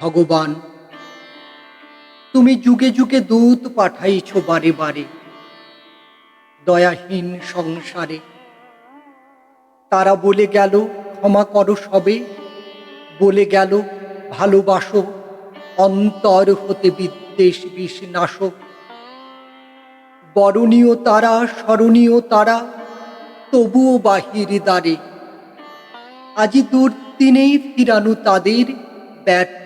ভগবান, তুমি যুগে যুগে দূত পাঠাইছ বারে বারে। দয়াহীন সংসারে, তারা বলে গেল, ক্ষমা করো সবে। বলে গেল, ভালোবাসো, অন্তর হতে বিদ্বেষ বিষ নাশক বরণীয় তারা, স্মরণীয় তারা, তবুও বাহির দ্বারে। আজি দুর্দিনেই ফিরানু তাদের, ব্যর্থ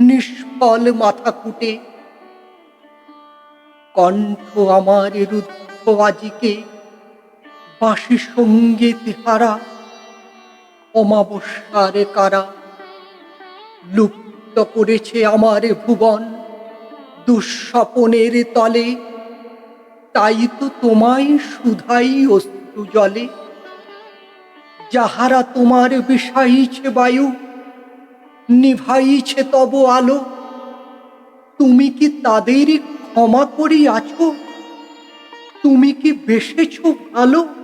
নিষ্ফল মাথা কুটে। কণ্ঠ আমার রুদ্ধ আজিকে বাসি সংগীত হারা, অমাবস্যার কারা। লুপ্ত করেছে আমার ভুবন, দুঃস্বপনের তলে। তাই তো তোমায় সুধাই অশ্রু জলে। যাহারা তোমার বিষাইছে বায়ু নিভাইছে তব আলো। তুমি কি তাদেরই ক্ষমা করিয়াছ? তুমি কি বেসেছ ভালো?